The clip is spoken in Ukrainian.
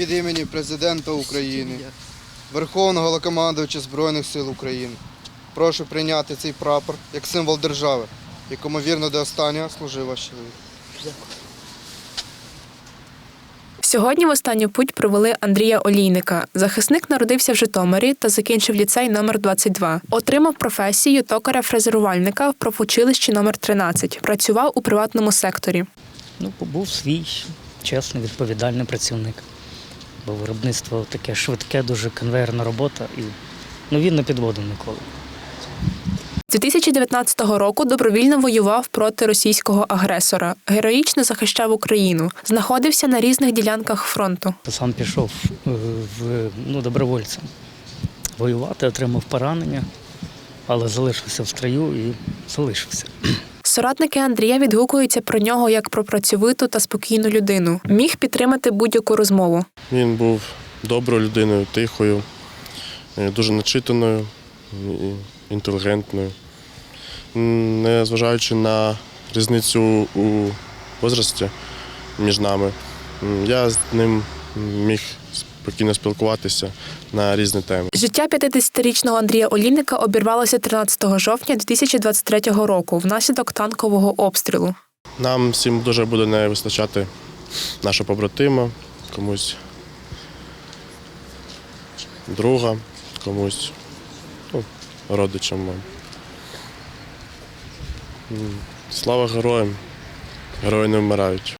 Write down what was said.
від імені президента України, Верховного Головнокомандувача Збройних сил України. Прошу прийняти цей прапор як символ держави, якому вірно до останнього служив ваш чоловік. Сьогодні в останню путь провели Андрія Олійника. Захисник народився в Житомирі та закінчив ліцей номер 22. Отримав професію токаря-фрезерувальника в профучилищі номер 13. Працював у приватному секторі. Ну, був свій чесний, відповідальний працівник. Бо виробництво таке швидке, дуже конвейерна робота, і ну, він не підводив ніколи. З 2019 року добровільно воював проти російського агресора. Героїчно захищав Україну. Знаходився на різних ділянках фронту. Сам пішов е, в, ну, добровольцем воювати, отримав поранення, але залишився в строю і залишився. Соратники Андрія відгукуються про нього як про працьовиту та спокійну людину. Міг підтримати будь-яку розмову. Він був доброю людиною, тихою, е, дуже начитаною, інтелігентною. Незважаючи на різницю у возрасті між нами, я з ним міг спокійно спілкуватися на різні теми. Життя 50-річного Андрія Олійника обірвалося 13 жовтня 2023 року внаслідок танкового обстрілу. Нам всім дуже буде не вистачати нашого побратима, комусь друга, комусь ну, родичам. Слава героям! Герої не вмирають.